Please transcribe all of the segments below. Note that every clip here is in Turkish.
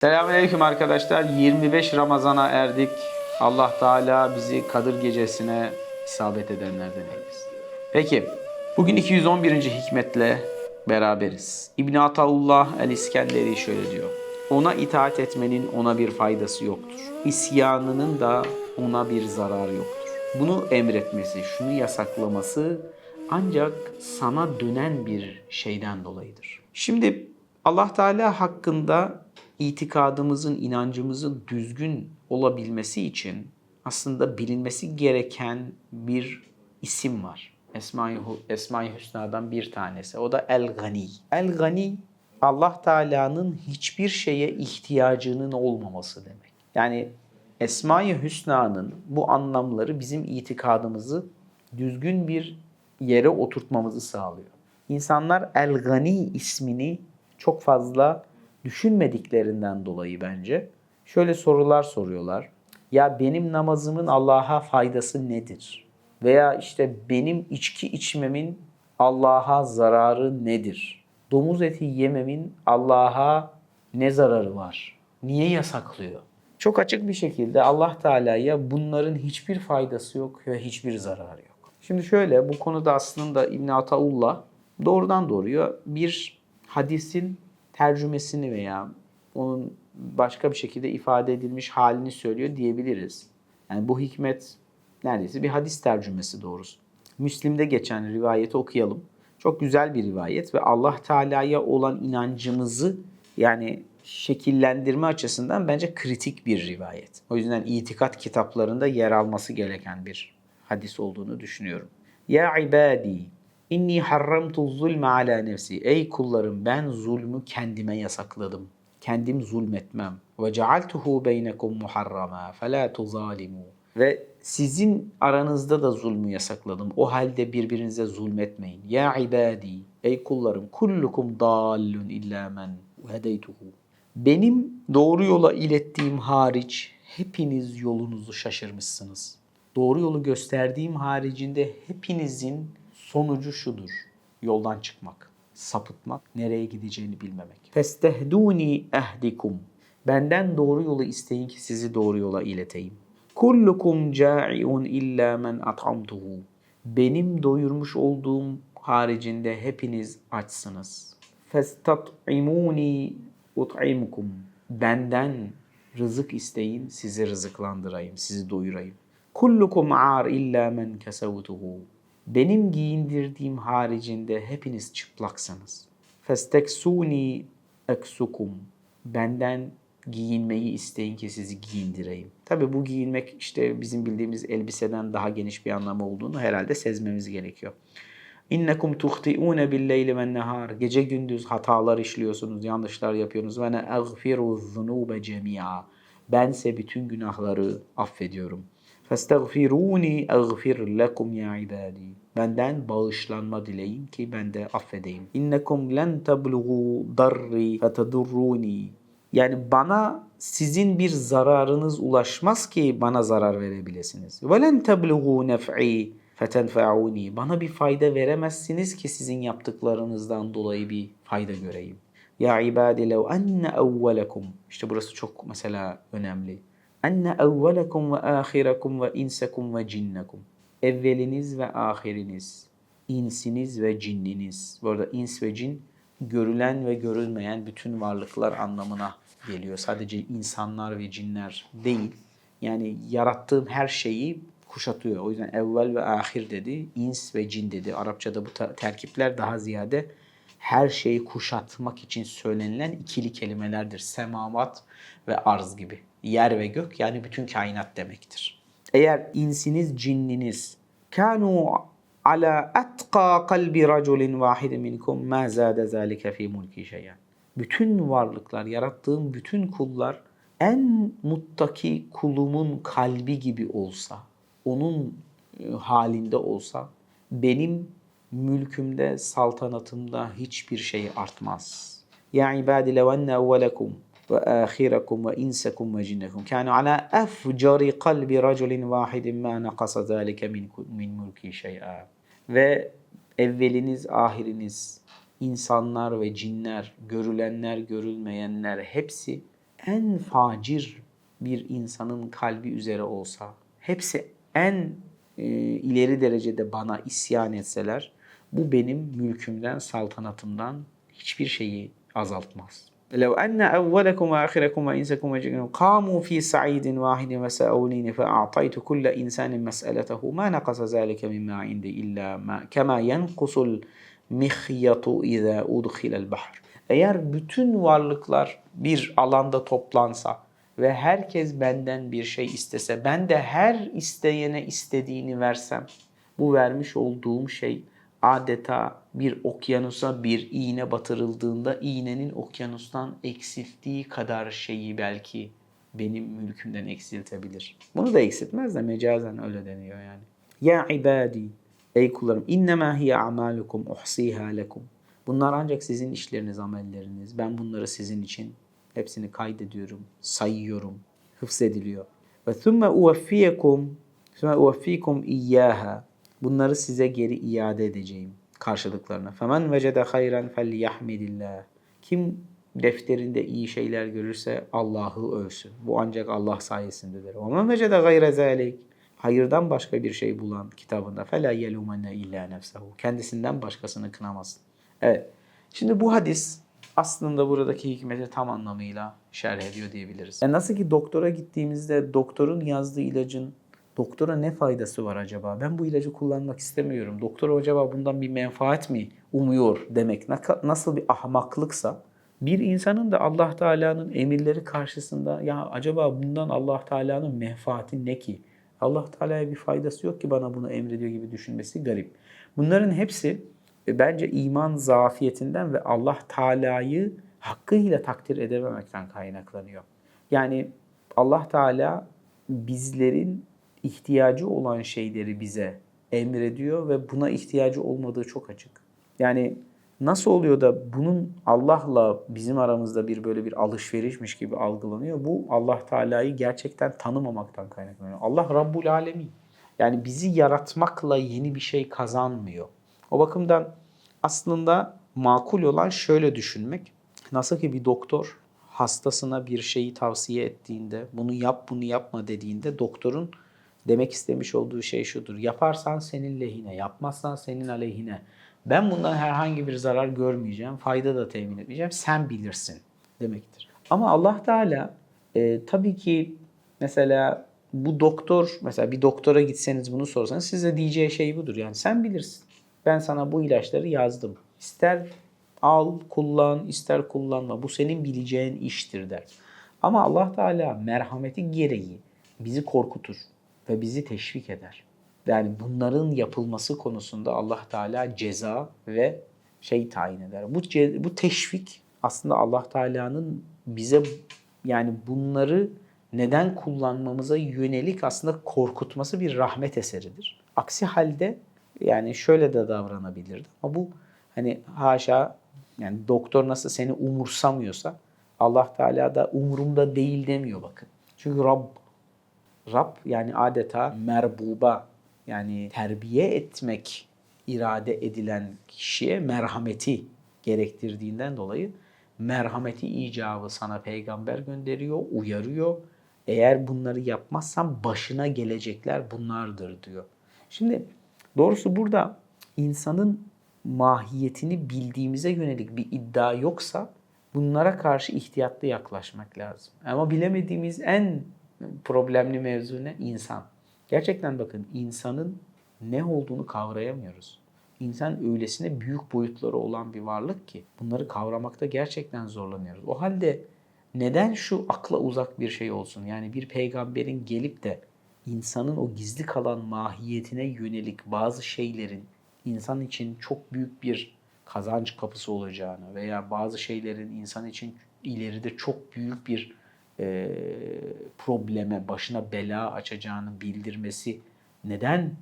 Selamünaleyküm arkadaşlar. 25 Ramazan'a erdik. Allah Teala bizi Kadir Gecesi'ne isabet edenlerden eylesin. Peki, bugün 211. hikmetle beraberiz. İbn Ataullah el-İskenderi şöyle diyor. Ona itaat etmenin ona bir faydası yoktur. İsyanının da ona bir zararı yoktur. Bunu emretmesi, şunu yasaklaması ancak sana dönen bir şeyden dolayıdır. Şimdi Allah Teala hakkında itikadımızın, inancımızın düzgün olabilmesi için aslında bilinmesi gereken bir isim var. Esma-i, Esma-i Hüsna'dan bir tanesi. O da El-Gani. El-Gani Allah Teala'nın hiçbir şeye ihtiyacının olmaması demek. Yani Esma-i Hüsna'nın bu anlamları bizim itikadımızı düzgün bir yere oturtmamızı sağlıyor. İnsanlar El-Gani ismini çok fazla düşünmediklerinden dolayı bence şöyle sorular soruyorlar. Ya benim namazımın Allah'a faydası nedir? Veya işte benim içki içmemin Allah'a zararı nedir? Domuz eti yememin Allah'a ne zararı var? Niye yasaklıyor? Çok açık bir şekilde Allah Teala'ya bunların hiçbir faydası yok ve hiçbir zararı yok. Şimdi şöyle bu konuda aslında İbn Ataullah doğrudan doğruya bir hadisin tercümesini veya onun başka bir şekilde ifade edilmiş halini söylüyor diyebiliriz. Yani bu hikmet neredeyse bir hadis tercümesi doğrusu. Müslim'de geçen rivayeti okuyalım. Çok güzel bir rivayet ve Allah Teala'ya olan inancımızı yani şekillendirme açısından bence kritik bir rivayet. O yüzden itikat kitaplarında yer alması gereken bir hadis olduğunu düşünüyorum. Ya ibadi inni harramtu zulme ala nefsi. Ey kullarım ben zulmü kendime yasakladım. Kendim zulmetmem. Ve cealtuhu beynekum muharrama fela tuzalimu. Ve sizin aranızda da zulmü yasakladım. O halde birbirinize zulmetmeyin. Ya ibadi. Ey kullarım kullukum dallun illa men hedeytuhu. Benim doğru yola ilettiğim hariç hepiniz yolunuzu şaşırmışsınız. Doğru yolu gösterdiğim haricinde hepinizin sonucu şudur. Yoldan çıkmak, sapıtmak, nereye gideceğini bilmemek. Festehduni ehdikum. Benden doğru yolu isteyin ki sizi doğru yola ileteyim. Kullukum ca'iun illa men at'amtuhu. Benim doyurmuş olduğum haricinde hepiniz açsınız. Festat'imuni ut'imkum. Benden rızık isteyin, sizi rızıklandırayım, sizi doyurayım. Kullukum ar illa men kesevtuhu. Benim giyindirdiğim haricinde hepiniz çıplaksınız. Festeksuni eksukum. Benden giyinmeyi isteyin ki sizi giyindireyim. Tabi bu giyinmek işte bizim bildiğimiz elbiseden daha geniş bir anlamı olduğunu herhalde sezmemiz gerekiyor. İnnekum tuhti'une bil leyli ven nehar. Gece gündüz hatalar işliyorsunuz, yanlışlar yapıyorsunuz. Ve ne eğfiru zunube cemi'a. Bense bütün günahları affediyorum. Festagfiruni eğfir lekum ya ibadi. Benden bağışlanma dileyin ki ben de affedeyim. İnnekum len teblughu darri fetedurruni. Yani bana sizin bir zararınız ulaşmaz ki bana zarar verebilesiniz. Ve len teblughu nef'i fetenfe'uni. Bana bir fayda veremezsiniz ki sizin yaptıklarınızdan dolayı bir fayda göreyim. Ya ibadi lev enne evvelekum. İşte burası çok mesela önemli. Enne evvelekum ve ahirekum ve insekum ve cinnekum. Evveliniz ve ahiriniz, insiniz ve cinniniz. Bu arada ins ve cin görülen ve görülmeyen bütün varlıklar anlamına geliyor. Sadece insanlar ve cinler değil. Yani yarattığım her şeyi kuşatıyor. O yüzden evvel ve ahir dedi, ins ve cin dedi. Arapçada bu terkipler daha ziyade her şeyi kuşatmak için söylenilen ikili kelimelerdir. Semavat ve arz gibi. Yer ve gök yani bütün kainat demektir. Eğer insiniz, cinniniz kanu ala atqa kalbi raculin vahid minkum ma zade zalika fi mulki şey'en. Bütün varlıklar, yarattığım bütün kullar en muttaki kulumun kalbi gibi olsa, onun e, halinde olsa benim mülkümde, saltanatımda hiçbir şey artmaz. Ya ibadi lev evvelekum insekum ve cinnekum kanu ala efcari kalbi raculin vahidin ma nakasa zalike min, min mulki şey'a. Ve evveliniz, ahiriniz, insanlar ve cinler, görülenler, görülmeyenler hepsi en facir bir insanın kalbi üzere olsa, hepsi en e, ileri derecede bana isyan etseler, bu benim mülkümden, saltanatımdan hiçbir şeyi azaltmaz. لو أن أولكم وآخركم وإنسكم وجنكم قاموا في صعيد واحد وسألوني فأعطيت كل إنسان مسألته ما نقص ذلك مما عندي إلا ما كما ينقص المخيط إذا أدخل البحر Eğer bütün varlıklar bir alanda toplansa ve herkes benden bir şey istese, ben de her isteyene istediğini versem, bu vermiş olduğum şey adeta bir okyanusa bir iğne batırıldığında iğnenin okyanustan eksilttiği kadar şeyi belki benim mülkümden eksiltebilir. Bunu da eksiltmez de mecazen öyle deniyor yani. Ya ibadi ey kullarım innema hiye amalukum uhsiha lekum. Bunlar ancak sizin işleriniz, amelleriniz. Ben bunları sizin için hepsini kaydediyorum, sayıyorum, hıfzediliyor. Ve thumme uveffiyekum thumme uveffikum iyyaha. Bunları size geri iade edeceğim karşılıklarına. Femen vecede hayran felyahmidillah. Kim defterinde iyi şeyler görürse Allah'ı övsün. Bu ancak Allah sayesindedir. Ve vecede gayre zalik. Hayırdan başka bir şey bulan kitabında fela yelumenne illa nefsehu. Kendisinden başkasını kınamasın. Evet. Şimdi bu hadis aslında buradaki hikmeti tam anlamıyla şerh ediyor diyebiliriz. Yani nasıl ki doktora gittiğimizde doktorun yazdığı ilacın doktora ne faydası var acaba? Ben bu ilacı kullanmak istemiyorum. Doktor acaba bundan bir menfaat mi umuyor demek nasıl bir ahmaklıksa bir insanın da Allah Teala'nın emirleri karşısında ya acaba bundan Allah Teala'nın menfaati ne ki? Allah Teala'ya bir faydası yok ki bana bunu emrediyor gibi düşünmesi garip. Bunların hepsi e, bence iman zafiyetinden ve Allah Teala'yı hakkıyla takdir edememekten kaynaklanıyor. Yani Allah Teala bizlerin ihtiyacı olan şeyleri bize emrediyor ve buna ihtiyacı olmadığı çok açık. Yani nasıl oluyor da bunun Allah'la bizim aramızda bir böyle bir alışverişmiş gibi algılanıyor? Bu Allah Teala'yı gerçekten tanımamaktan kaynaklanıyor. Allah Rabbul Alemin. Yani bizi yaratmakla yeni bir şey kazanmıyor. O bakımdan aslında makul olan şöyle düşünmek. Nasıl ki bir doktor hastasına bir şeyi tavsiye ettiğinde, bunu yap, bunu yapma dediğinde doktorun demek istemiş olduğu şey şudur. Yaparsan senin lehine, yapmazsan senin aleyhine. Ben bundan herhangi bir zarar görmeyeceğim, fayda da temin etmeyeceğim. Sen bilirsin demektir. Ama Allah Teala e, tabii ki mesela bu doktor, mesela bir doktora gitseniz bunu sorsanız size diyeceği şey budur. Yani sen bilirsin. Ben sana bu ilaçları yazdım. İster al, kullan, ister kullanma. Bu senin bileceğin iştir der. Ama Allah Teala merhameti gereği bizi korkutur ve bizi teşvik eder. Yani bunların yapılması konusunda Allah Teala ceza ve şey tayin eder. Bu bu teşvik aslında Allah Teala'nın bize yani bunları neden kullanmamıza yönelik aslında korkutması bir rahmet eseridir. Aksi halde yani şöyle de davranabilirdi. Ama bu hani haşa yani doktor nasıl seni umursamıyorsa Allah Teala da umurumda değil demiyor bakın. Çünkü Rab Rab yani adeta merbuba yani terbiye etmek irade edilen kişiye merhameti gerektirdiğinden dolayı merhameti icabı sana peygamber gönderiyor, uyarıyor. Eğer bunları yapmazsan başına gelecekler bunlardır diyor. Şimdi Doğrusu burada insanın mahiyetini bildiğimize yönelik bir iddia yoksa bunlara karşı ihtiyatlı yaklaşmak lazım. Ama bilemediğimiz en problemli mevzu ne? İnsan. Gerçekten bakın insanın ne olduğunu kavrayamıyoruz. İnsan öylesine büyük boyutları olan bir varlık ki bunları kavramakta gerçekten zorlanıyoruz. O halde neden şu akla uzak bir şey olsun? Yani bir peygamberin gelip de insanın o gizli kalan mahiyetine yönelik bazı şeylerin insan için çok büyük bir kazanç kapısı olacağını veya bazı şeylerin insan için ileride çok büyük bir e, probleme, başına bela açacağını bildirmesi neden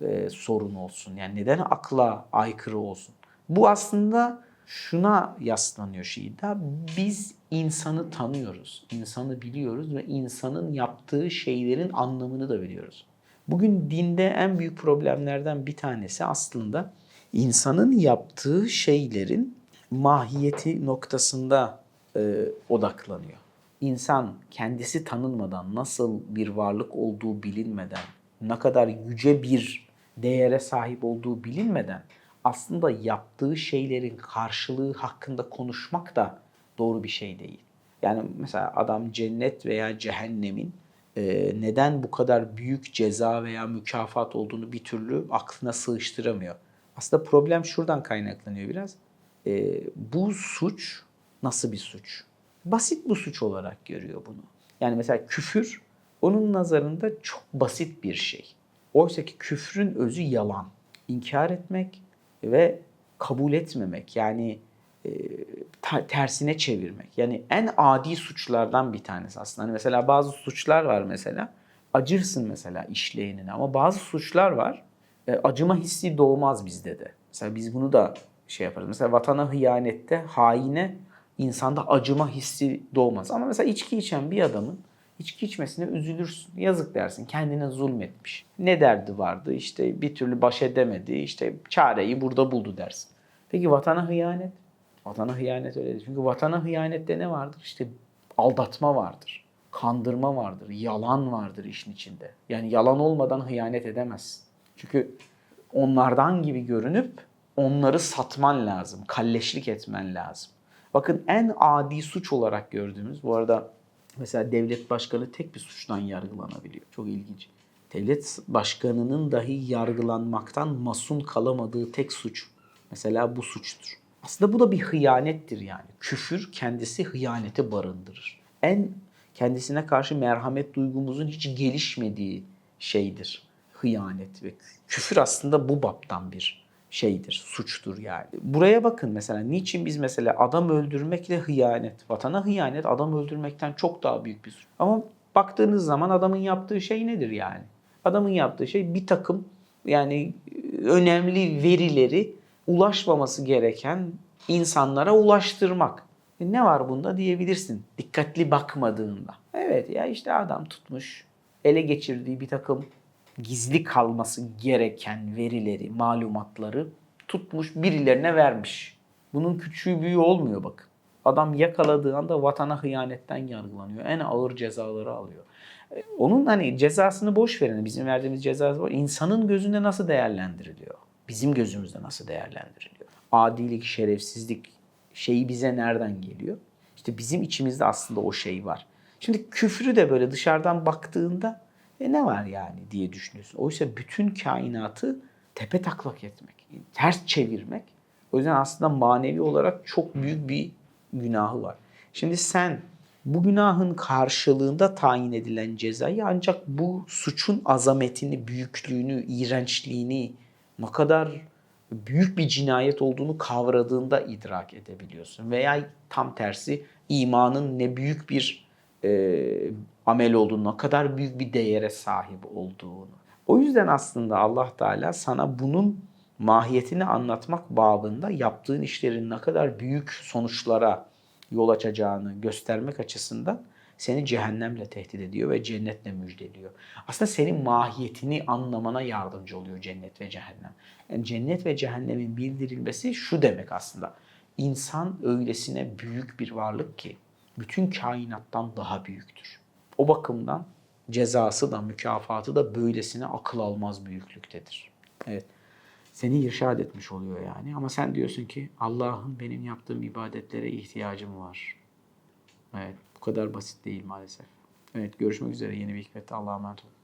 e, sorun olsun? Yani neden akla aykırı olsun? Bu aslında şuna yaslanıyor Şii'de. Biz insanı tanıyoruz, insanı biliyoruz ve insanın yaptığı şeylerin anlamını da biliyoruz. Bugün dinde en büyük problemlerden bir tanesi aslında insanın yaptığı şeylerin mahiyeti noktasında e, odaklanıyor. İnsan kendisi tanınmadan nasıl bir varlık olduğu bilinmeden, ne kadar yüce bir değere sahip olduğu bilinmeden aslında yaptığı şeylerin karşılığı hakkında konuşmak da doğru bir şey değil. Yani mesela adam cennet veya cehennemin e, neden bu kadar büyük ceza veya mükafat olduğunu bir türlü aklına sığıştıramıyor. Aslında problem şuradan kaynaklanıyor biraz. E, bu suç nasıl bir suç? Basit bu suç olarak görüyor bunu. Yani mesela küfür onun nazarında çok basit bir şey. Oysa ki küfrün özü yalan. İnkar etmek ve kabul etmemek. Yani e, tersine çevirmek. Yani en adi suçlardan bir tanesi aslında. Hani mesela bazı suçlar var mesela. Acırsın mesela işleyenine ama bazı suçlar var. e, acıma hissi doğmaz bizde de. Mesela biz bunu da şey yaparız. Mesela vatana hıyanette haine insanda acıma hissi doğmaz. Ama mesela içki içen bir adamın içki içmesine üzülürsün. Yazık dersin. Kendine zulmetmiş. Ne derdi vardı? İşte bir türlü baş edemedi. İşte çareyi burada buldu dersin. Peki vatana hıyanet? Vatana hıyanet öyle değil. Çünkü vatana hıyanette ne vardır? İşte aldatma vardır. Kandırma vardır. Yalan vardır işin içinde. Yani yalan olmadan hıyanet edemezsin. Çünkü onlardan gibi görünüp onları satman lazım. Kalleşlik etmen lazım. Bakın en adi suç olarak gördüğümüz, bu arada mesela devlet başkanı tek bir suçtan yargılanabiliyor. Çok ilginç. Devlet başkanının dahi yargılanmaktan masum kalamadığı tek suç. Mesela bu suçtur. Aslında bu da bir hıyanettir yani. Küfür kendisi hıyaneti barındırır. En kendisine karşı merhamet duygumuzun hiç gelişmediği şeydir. Hıyanet ve küfür aslında bu baptan bir şeydir, suçtur yani. Buraya bakın mesela niçin biz mesela adam öldürmekle hıyanet, vatana hıyanet adam öldürmekten çok daha büyük bir suç. Ama baktığınız zaman adamın yaptığı şey nedir yani? Adamın yaptığı şey bir takım yani önemli verileri ulaşmaması gereken insanlara ulaştırmak. E Ne var bunda diyebilirsin dikkatli bakmadığında. Evet ya işte adam tutmuş ele geçirdiği bir takım gizli kalması gereken verileri, malumatları tutmuş birilerine vermiş. Bunun küçüğü büyüğü olmuyor bakın. Adam yakaladığı anda vatana hıyanetten yargılanıyor. En ağır cezaları alıyor. E, Onun hani cezasını boş verin. Bizim verdiğimiz cezası var. İnsanın gözünde nasıl değerlendiriliyor? Bizim gözümüzde nasıl değerlendiriliyor? Adilik, şerefsizlik şeyi bize nereden geliyor? İşte bizim içimizde aslında o şey var. Şimdi küfrü de böyle dışarıdan baktığında e ne var yani diye düşünüyorsun. Oysa bütün kainatı tepe taklak etmek, ters çevirmek. O yüzden aslında manevi olarak çok büyük bir günahı var. Şimdi sen bu günahın karşılığında tayin edilen cezayı ancak bu suçun azametini, büyüklüğünü, iğrençliğini, ne kadar büyük bir cinayet olduğunu kavradığında idrak edebiliyorsun. Veya tam tersi imanın ne büyük bir e, amel olduğunu, ne kadar büyük bir değere sahip olduğunu. O yüzden aslında Allah Teala sana bunun mahiyetini anlatmak babında yaptığın işlerin ne kadar büyük sonuçlara yol açacağını göstermek açısından seni cehennemle tehdit ediyor ve cennetle müjdeliyor. Aslında senin mahiyetini anlamana yardımcı oluyor cennet ve cehennem. Yani cennet ve cehennemin bildirilmesi şu demek aslında. İnsan öylesine büyük bir varlık ki bütün kainattan daha büyüktür. O bakımdan cezası da mükafatı da böylesine akıl almaz büyüklüktedir. Evet. Seni irşad etmiş oluyor yani. Ama sen diyorsun ki Allah'ın benim yaptığım ibadetlere ihtiyacım var. Evet. Bu kadar basit değil maalesef. Evet görüşmek üzere yeni bir hikmette. Allah'a emanet olun.